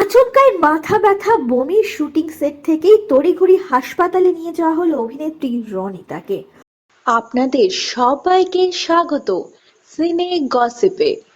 আচমকায় মাথা ব্যথা বমির shooting set থেকেই তড়িঘড়ি হাসপাতালে নিয়ে যাওয়া হলো অভিনেত্রী রনিতাকে। আপনাদের সবাইকে স্বাগত। সিনে গসিপে।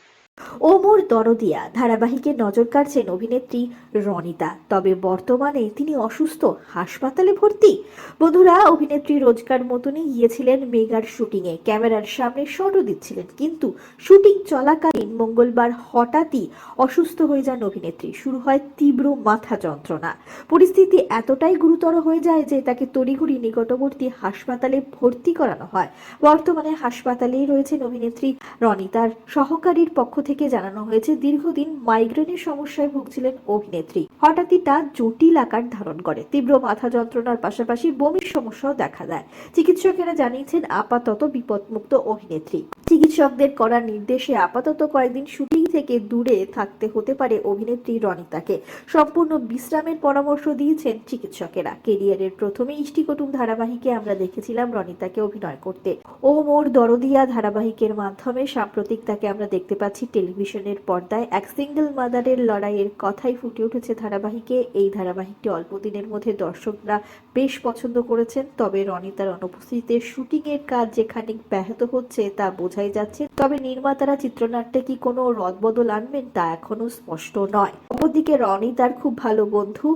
ওমর দরদিয়া ধারাবাহিকে নজর কাড়ছেন অভিনেত্রী রনিতা। তবে বর্তমানে তিনি অসুস্থ, হাসপাতালে ভর্তি। বন্ধুরা, অভিনেত্রী রোজকার মতনই গিয়েছিলেন মেগার শুটিংয়ে। ক্যামেরার সামনে শটও দিচ্ছিলেন, কিন্তু শুটিং চলাকালীন মঙ্গলবার হঠাৎই অসুস্থ হয়ে যান অভিনেত্রী। শুরু হয় তীব্র মাথা যন্ত্রণা। পরিস্থিতি এতটাই গুরুতর হয়ে যায় যে তাকে তড়িঘড়ি নিকটবর্তী হাসপাতালে ভর্তি করানো হয়। বর্তমানে হাসপাতালেই রয়েছেন অভিনেত্রী রনিতার সহকারীর পক্ষ থেকে জানানো হয়েছে, দীর্ঘদিন মাইগ্রেনের সমস্যায় ভুগছিলেন অভিনেত্রী। হঠাৎই তা জটিল আকার ধারণ করে। তীব্র মাথা যন্ত্রণার পাশাপাশি বমির সমস্যাও দেখা দেয়। চিকিৎসকেরা জানিয়েছেন, আপাতত বিপদমুক্ত অভিনেত্রী। চিকিৎসকদের করা নির্দেশে আপাতত কয়েকদিন শুটিং থেকে দূরে থাকতে হতে পারে অভিনেত্রী রনিতাকে। সম্পূর্ণ বিশ্রামের পরামর্শ দিয়েছেন চিকিৎসকেরা। কেরিয়ারের প্রথমে ইষ্টিকুটুম ধারাবাহিকে আমরা দেখেছিলাম রনিতাকে অভিনয় করতে। ও মোর দরদিয়া ধারাবাহিকের মাধ্যমে সাম্প্রতিক তাকে আমরা দেখতে পাচ্ছি টেলিভিশনের পর্দায়। এক সিঙ্গেল মাদারের লড়াইয়ের কথাই ফুটে উঠেছে ধারাবাহিকে। এই ধারাবাহিকটি অল্প দিনের মধ্যে দর্শকরা বেশ পছন্দ করেছেন, তবে রনিতার অনুপস্থিতিতে শুটিং এর কাজ যেখানে ব্যাহত হচ্ছে তা বোঝাই যাচ্ছে। তবে নির্মাতারা চিত্রনাট্যে কি কোনো রদবদল আনবেন তা এখনও স্পষ্ট নয়। অপরদিকে রনি তার খুব ভালো বন্ধু,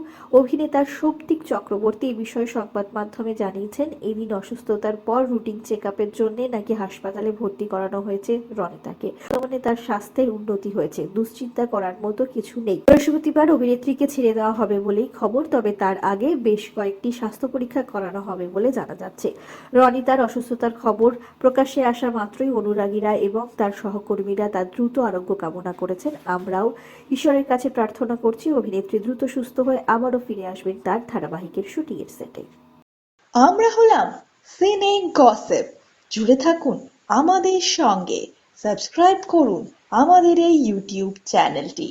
অভিনেতা সৌপ্তিক চক্রবর্তী এই বিষয়ে সংবাদ মাধ্যমে জানিয়েছেন, এদিন অসুস্থতার পর রুটিন চেক আপের জন্য নাকি হাসপাতালে ভর্তি করানো হয়েছে রনিতাকে। বর্তমানে তার স্বাস্থ্যের উন্নতি হয়েছে, দুশ্চিন্তা করার মতো কিছু নেই। বৃহস্পতিবার অভিনেত্রীকে ছেড়ে দেওয়া হবে বলেই খবর, তবে তার আগে বেশ কয়েকটি স্বাস্থ্য পরীক্ষা করানো হবে বলে জানা যাচ্ছে। রনি তার অসুস্থতার খবর প্রকাশ্যে আসা মাত্রই অনুরাগীরা এবং তার সহকর্মীরা তার দ্রুত আরোগ্য কামনা করেছেন। আমরাও ঈশ্বরের কাছে প্রার্থনা করছি, অভিনেত্রী দ্রুত সুস্থ হয়ে আবারও ফিরে আসবেন তার ধারাবাহিকের শুটিংয়ের সেটে। আমরা হলাম সিনে গসিপ জুড়ে থাকুন আমাদের সঙ্গে। সাবস্ক্রাইব করুন আমাদের এই ইউটিউব চ্যানেলটি।